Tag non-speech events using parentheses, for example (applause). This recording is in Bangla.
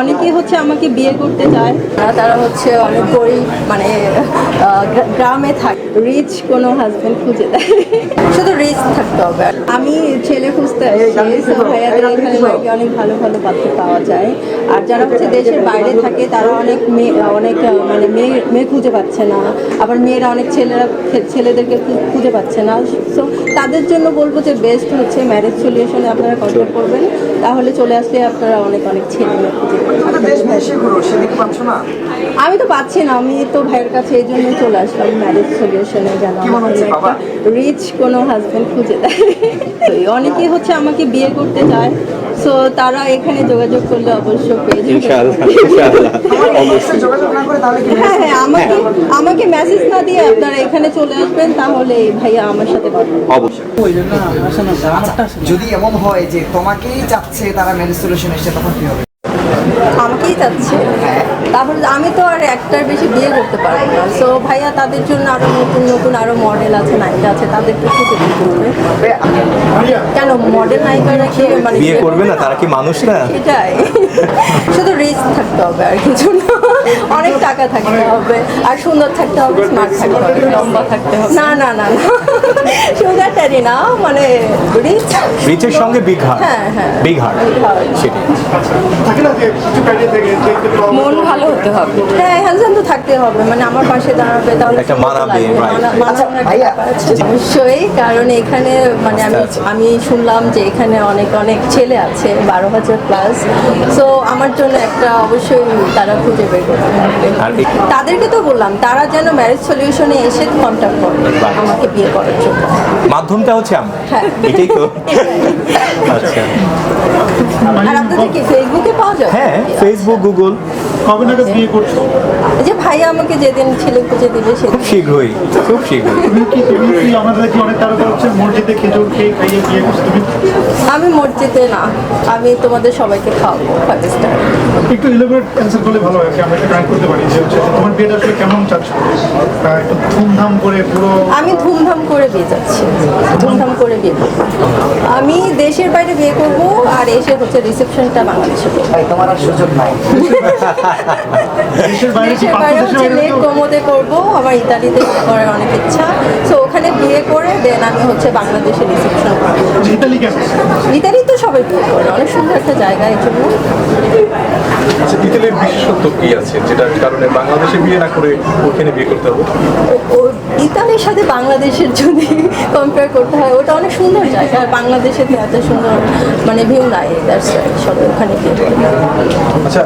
অনেকে হচ্ছে আমাকে বিয়ে করতে চায়। তারা হচ্ছে অনেক গরিব মানে গ্রামে থাকে রিচ কোনো হাজবেন্ড খুঁজে দেয়। শুধু রিচ থাকতে হবে। আমি ছেলে খুঁজতে ভাইয়াদের এখানে নাকি অনেক ভালো ভালো পাত্র পাওয়া যায়। আর যারা হচ্ছে দেশের বাইরে থাকে তারা অনেক মেয়ে অনেক মানে মেয়ে মেয়ে খুঁজে পাচ্ছে না। আবার মেয়েরা অনেক ছেলেরা ছেলেদেরকে খুঁজে পাচ্ছে না। সো তাদের জন্য বলব যে বেস্ট হচ্ছে ম্যারেজ সলিউশনে আপনারা কন্ট্যাক্ট করবেন। তাহলে চলে আসলে আপনারা অনেক অনেক ছেলে আমি তো পাচ্ছি না আমি তো ভাইয়ের কাছে এই জন্য চলে আসলাম ম্যারেজ সলিউশনে যেন কি মনে হচ্ছে, বাবা? রিচ কোনো হাজবেন্ড খুঁজে দেয়। অনেকে হচ্ছে আমাকে বিয়ে করতে চায় সো তারা এখানে যোগাযোগ করলে অবশ্য পেয়ে যাবে। ইনশাআল্লাহ ইনশাআল্লাহ অবশ্যই। যোগাযোগ না করে তাহলে কি হ্যাঁ হ্যাঁ আমাকে আমাকে মেসেজ না দিয়ে আপনারা এখানে চলে আসবেন তাহলে ভাইয়া আমার সাথে কথা অবশ্যই। যদি এমন হয় যে তোমাকেই চাচ্ছে তারা ম্যারেজ সলিউশন এসে তখন কি হবে? আমাকেই চাচ্ছে। তারপরে আমি তো আর একটার বেশি বিয়ে করতে পারব না। সো ভাইয়া তাদের জন্য আরও নতুন নতুন আরও মডেল আছে নায়িকা আছে তাদেরকে বের করবে। কেন? মডেল নায়িকারা কি মানে বিয়ে করবে না? তারা কি মানুষ না? সেটাই। (laughs) শুধু রিস্ক থাকতে হবে আর কিছু না। অনেক টাকা থাকতে হবে। আর সুন্দর থাকতে হবে স্মার্ট থাকতে হবে লম্বা থাকতে হবে। না না না না। না মানে রিচ রিচের সঙ্গে বিগ হার্ট হ্যাঁ। হ্যাঁ সেটাই। একটু মন ভালো হতে হবে। হ্যাঁ হ্যান্ডসাম তো থাকতে হবে। মানে আমার পাশে দাঁড়াবে তাহলে একটা মানাবে. মানা-। অবশ্যই কারণ এখানে মানে আমি আচ্ছা। আমি শুনলাম যে এখানে অনেক অনেক ছেলে আছে বারো হাজার প্লাস সো আমার জন্য একটা অবশ্যই তারা খুঁজে বের তাদেরকে তো বললাম তারা যেন ম্যারেজ সলিউশনে এসে কন্ট্যাক্ট করে আমাকে বিয়ে করার জন্য। মাধ্যমটা হচ্ছে আমি হ্যাঁ। এটাই তো। (laughs) আচ্ছা। আর আপনাদের কি ফেসবুকে পাওয়া যায়? হ্যাঁ ফেসবুক গুগল কবে নাগাদ বিয়ে করছ? যে ভাইয়া আমাকে যেদিন ছেলে খুঁজে দিবে খুব শীঘ্রই খুব শীঘ্রই। তুমি কি তুমি কি আমাদের কি অনেক তারকা হচ্ছে মসজিদে খেজুর খেয়ে খাইয়ে বিয়ে করছ তুমি? আমি মসজিদে না আমি তোমাদের সবাইকে খাওয়াবো স্টার একটু ইলাবোরেট অ্যান্সার করলে ভালো হয় কি আমরা একটা করতে পারি যে হচ্ছে তোমার বিয়েটা আসলে কেমন চাচ্ছ? একটু ধুমধাম করে পুরো আমি ধুমধাম করে বিয়ে যাচ্ছি ধুমধাম করে বিয়ে করব। আমি দেশের বাইরে বিয়ে করব আর এসে হচ্ছে রিসেপশনটা বাংলাদেশে তোমার আর সুযোগ নাই। (laughs) দেশের বাইরে হচ্ছে লেক করব আমার ইতালিতে করার অনেক ইচ্ছা। সো ওখানে বিয়ে করে দেন আমি হচ্ছে বাংলাদেশে রিসেপশন করব ইতালি কেন ইতালি তো সবাই বিয়ে করে অনেক সুন্দর একটা জায়গা এই জন্য। আচ্ছা ইতালির বিশেষত্ব কি আছে? যেটার কারণে বাংলাদেশে বিয়ে না করে ওখানে বিয়ে করতে হবে? ইতালির সাথে বাংলাদেশের যদি কম্পেয়ার করতে হয় ওটা অনেক সুন্দর জায়গা। আর বাংলাদেশে এত সুন্দর মানে ভিউ নাই দ্যাটস সবাই ওখানে বিয়ে করে। আচ্ছা